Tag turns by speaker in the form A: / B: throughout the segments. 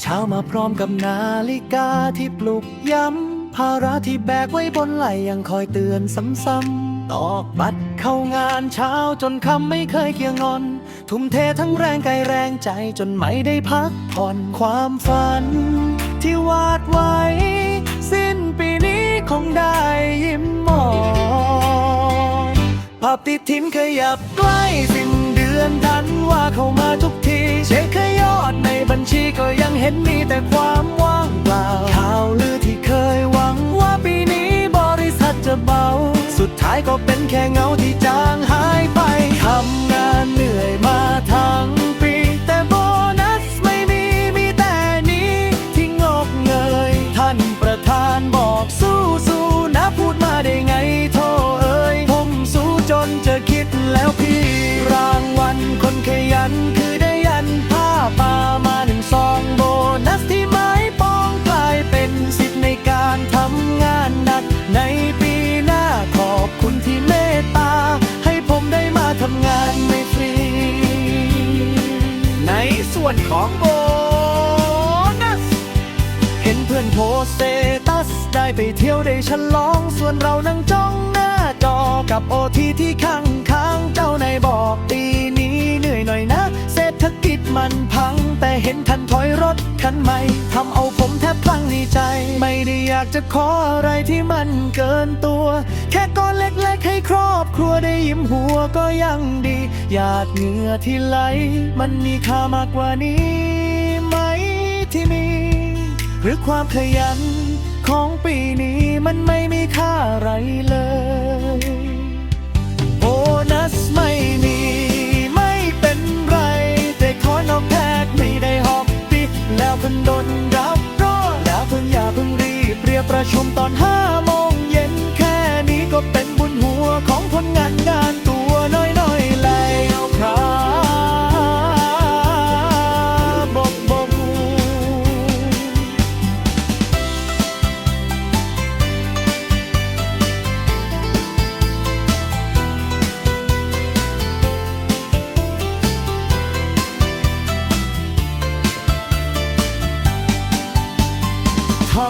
A: เช้ามาพร้อมกับนาฬิกาที่ปลุกย้ำภาระที่แบกไว้บนไหลยังคอยเตือนซ้ำๆตอกบัตรเข้างานเช้าจนคำไม่เคยเกี่ยงงอน ทุ่มเททั้งแรงกายแรงใจจนไม่ได้พักผ่อนความฝัน ที่วาดไว้ สิ้นปีนี้คงได้ยิ้มมองภาพติดทิมขยับใกล้สิ้น อนทันว่าเข้ามาทุกทีเช็คขยอดในบัญชีก็ยังเห็นมีแต่ความว่างเปล่าข่าวลือที่เคยหวังว่าปีนี้บริษัทจะเบา สุดท้ายก็เป็นแค่เงาที่จางหายไปทำงานเหนื่ ของโบนัส เห็นเพื่อนโพสต์สเตตัส ได้ไปเที่ยวได้ฉลอง ส่วนเรานั่งจ้องหน้าจอกับโอทีที่ข้าง คันใหม่ทำเอาผมแทบพลังในใจ ไม่ได้อยากจะขออะไรที่มันเกินตัว แค่ก้อนเล็กๆให้ครอบครัวได้ยิ้มหัวก็ยังดีหยาดเหงื่อที่ไหล มันมีค่ามากกว่านี้ไหมที่มี หรือความขยันของปีนี้มันไม่มีค่าอะไรเลย ชมตอนห้าโมง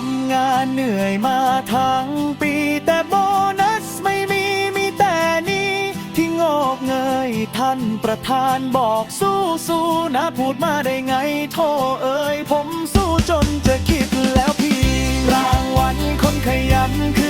A: ำงานเหนื่อยมาทั้งปีแต่โบนัสไม่มีมีแต่นี้ที่งอกเงยท่านประธานบอกสู้สู้นะพูดมาได้ไงโทเอ่ยผมสู้จนจะคิดแล้วพี่ รางวัลคนขยันคือ